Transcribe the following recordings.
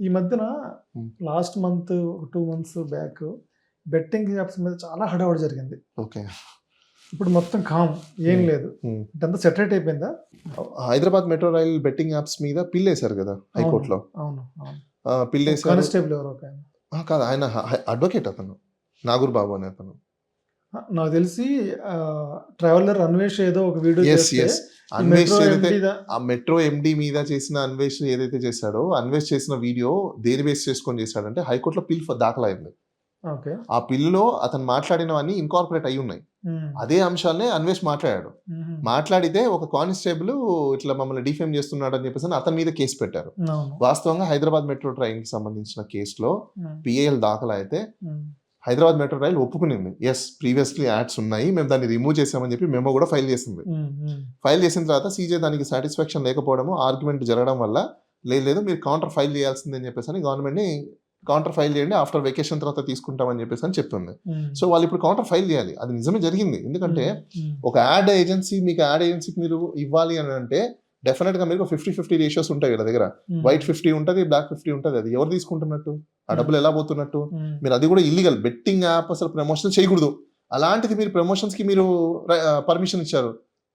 ఈ మధ్యన. Last month two months back betting apps మీద చాలా హడావుడి జరిగింది. ఓకే. ఇప్పుడు మొత్తం కామ్ ఏం. లేదు. ఇదంతా సెటరేట్ అయిపోయిందా? Hyderabad metro rail betting apps మీద పిల్ వేశారు కదా హైకోర్టులో. అవును అవును ఆ, పిల్ వేశారు కానిస్టేబుల్ ఎవరో? కాదు ఆయన అడ్వకేట్ అతను. నాగూర్ బాబు అనే అతను. నాకు తెలిసి ట్రావెలర్ అన్వేష్ ఏదో ఒక వీడియో అన్వేష్ ఏదైతే ఆ మెట్రో ఎండి మీద చేసిన అన్వేష్ ఏదైతే చేశాడో అన్వేష్ చేసిన వీడియో దేని బేస్ చేసుకొని చేశాడంటే హైకోర్టులో పిల్ దాఖలైంది. ఓకే. ఆ పిల్లులో అతను మాట్లాడినవన్నీ ఇన్కార్పొరేట్ అయి ఉన్నాయి. అదే అంశాలనే అన్వేష్ మాట్లాడాడు. మాట్లాడితే ఒక కానిస్టేబుల్ ఇట్లా మమ్మల్ని డిఫేమ్ చేస్తున్నాడు అని చెప్పేసి అతని మీద కేసు పెట్టారు. వాస్తవంగా హైదరాబాద్ మెట్రో ట్రైన్కి సంబంధించిన కేసులో పిఏఎల్ దాఖలైతే ఉమ్, హైదరాబాద్ మెట్రో రైల్ ఒప్పుకునింది. ఎస్ ప్రీవియస్లీ యాడ్స్ ఉన్నాయి. మేము దాన్ని రిమూవ్ చేసామని చెప్పి మేము కూడా ఫైల్ చేసింది. ఉమ్, ఉమ్, ఫైల్ చేసిన తర్వాత సీజే దానికి సాటిస్ఫాక్షన్ లేకపోవడము ఆర్గ్యుమెంట్ జరగడం వల్ల లేదు లేదు మీరు కౌంటర్ ఫైల్ చేయాల్సిందని చెప్పేసి అని గవర్నమెంట్ని కౌంటర్ ఫైల్ చేయండి ఆఫ్టర్ వెకేషన్ తర్వాత తీసుకుంటామని చెప్పేసి అని చెప్తుంది. సో వాళ్ళు ఇప్పుడు కౌంటర్ ఫైల్ చేయాలి. అది నిజమే జరిగింది. ఎందుకంటే ఒక యాడ్ ఏజెన్సీ మీకు యాడ్ ఏజెన్సీకి మీరు ఇవ్వాలి అని అంటే డెఫినెట్గా మీకు ఫిఫ్టీ ఫిఫ్టీ రేషియోస్ ఉంటాయి వీళ్ళ దగ్గర. వైట్ ఫిఫ్టీ ఉంటుంది బ్లాక్ ఫిఫ్టీ ఉంటుంది. అది ఎవరు తీసుకుంటున్నట్టు? ఆ డబ్బులు ఎలా పోతున్నట్టు? మీరు అది కూడా ఇల్లీగల్ బెట్టింగ్ యాప్ అసలు ప్రమోషన్ చేయకూడదు. అలాంటిది మీరు ప్రమోషన్స్కి మీరు పర్మిషన్ ఇచ్చారు.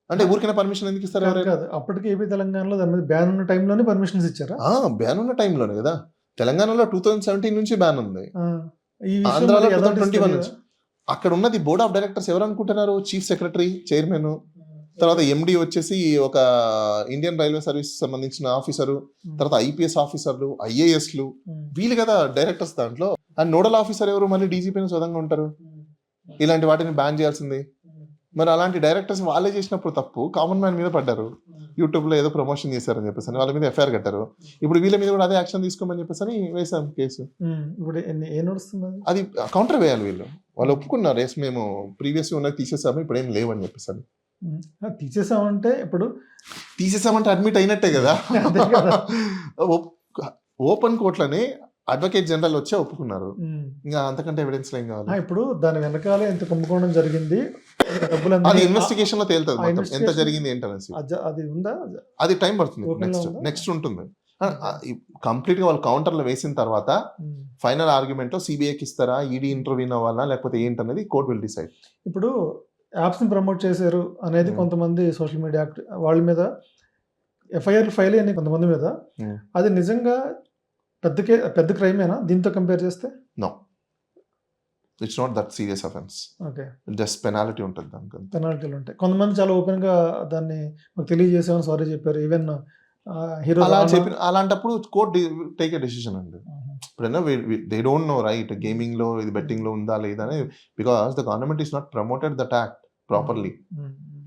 అంటే ఊరికైనా పర్మిషన్ ఎందుకు ఇస్తారు కాదు, అప్పటికి ఏపీ తెలంగాణలో దాని మీద బ్యాన్ ఉన్న టైంలోనే పర్మిషన్స్ ఇచ్చారా? బ్యాన్ ఉన్న టైంలోనే కదా. తెలంగాణలో టూ థౌజండ్ సెవెంటీన్ నుంచి బ్యాన్ ఉంది. ఆంధ్రాలో థౌసండ్ ట్వంటీ వన్? నుంచి. అక్కడ ఉన్నది బోర్డ్ ఆఫ్ డైరెక్టర్స్ ఎవరు అనుకుంటున్నారు? చీఫ్ సెక్రటరీ చైర్మన్ తర్వాత ఎండి వచ్చేసి ఒక ఇండియన్ రైల్వే సర్వీస్ సంబంధించిన ఆఫీసరు తర్వాత ఐపీఎస్ ఆఫీసర్లు ఐఏఎస్లు వీళ్ళు కదా డైరెక్టర్స్ దాంట్లో. అండ్ నోడల్ ఆఫీసర్ ఎవరు? మళ్ళీ డీజీపీని సొంతంగా ఉంటారు. ఇలాంటి వాటిని బ్యాన్ చేయాల్సింది. మరి అలాంటి డైరెక్టర్స్ వాళ్ళే చేసినప్పుడు తప్పు. కామన్ మ్యాన్ మీద పడ్డారు. ఉమ్. యూట్యూబ్లో ఏదో ప్రమోషన్ చేశారని చెప్పేసి వాళ్ళ మీద ఎఫ్ఐఆర్ కట్టారు. ఇప్పుడు వీళ్ళ మీద కూడా అదే యాక్షన్ తీసుకోమని చెప్పేసి వేసాం కేసు. ఇప్పుడు అది? కౌంటర్ వేయాలి వీళ్ళు. వాళ్ళు ఒప్పుకున్నారు. ఎస్ మేము ప్రీవియస్ ఉన్నది తీసేసాము ఇప్పుడు ఏం లేవని చెప్పేసి తీసేసామంటే ఇప్పుడు తీసేసామంటే అడ్మిట్ అయినట్టే కదా. ఓపెన్ కోర్టులని అడ్వకేట్ జనరల్ వచ్చే ఒప్పుకున్నారు. ఇంకా అంతకంటే ఎవిడెన్స్ ఏం కావాలి? ఇప్పుడు దాని వెనకాల ఎంత కుంభకోణం జరిగింది. డబ్బులు అది. ఇన్వెస్టిగేషన్లో తేలుతుంది ఎంత జరిగింది ఏంటనేసి. అది ఉందా? అది టైం పడుతుంది. నెక్స్ట్? నెక్స్ట్ ఉంటుంది. కంప్లీట్గా వాళ్ళు కౌంటర్లో వేసిన తర్వాత. ఫైనల్ ఆర్గ్యుమెంట్లో సిబిఐకి ఇస్తారా? ఈడీ ఇంటర్వ్యూ అవ్వాలా? లేకపోతే ఏంటనేది కోర్ట్ విల్ డిసైడ్ ఇప్పుడు యాప్స్ని ప్రమోట్ చేశారు అనేది Hmm. కొంతమంది సోషల్ మీడియా వాళ్ళ మీద ఎఫ్ఐఆర్ ఫైల్ అయినాయి కొంతమంది మీద. Hmm. అది నిజంగా పెద్ద పెద్ద క్రైమేనా? దీంతో కంపేర్ చేస్తే? No it's not that serious offence okay. Just penalty ఉంటుంది దానికి పెనాల్టీలు ఉంటాయి. కొంతమంది చాలా ఓపెన్గా దాన్ని మాకు తెలియజేసామని సారీ చెప్పారు. ఈవెన్ హీరో అలా చెప్పిన అలాంటప్పుడు కోర్ట్ టేక్ ఎ డెసిషన్ అండి. ఇప్పుడైనా దే డోంట్ నో రైట్ గేమింగ్లో ఇది బెట్టింగ్లో ఉందా లేదా అని because the government is not promoted that act properly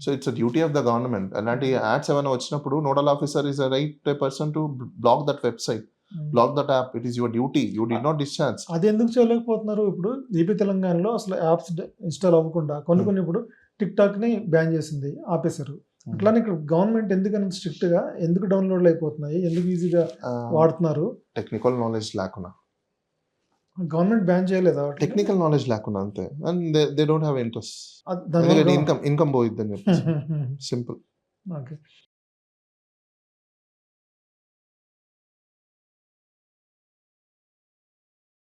so it's duty of the government అలాంటి యాడ్స్ ఏమైనా వచ్చినప్పుడు nodal officer is right person to block that website block that app it is your duty you d not discharge అది ఎందుకు చేయలేకపోతున్నారు? ఇప్పుడు AP తెలంగాణలో అసలు apps install అవ్వకుండా కొన్ని కొన్ని ఇప్పుడు టిక్ టాక్ని బ్యాన్ చేసింది ఆపేశారు. అట్లానే ఇక్కడ గవర్నమెంట్ ఎందుకని స్ట్రిక్ట్గా ఎందుకు డౌన్లోడ్ అయిపోతున్నాయి? ఎందుకు ఈజీగా వాడుతున్నారు? టెక్నికల్ నాలెడ్జ్ లేకుండా గవర్నమెంట్ బ్యాన్ చేయలేదా వాటిని? టెక్నికల్ నాలెడ్జ్ లేకుండా అంతే. And they they don't have interest అది- దానివల్ల ఇన్కమ్ ఇన్కమ్ పోయిద్దని చెప్పేసి. Simple okay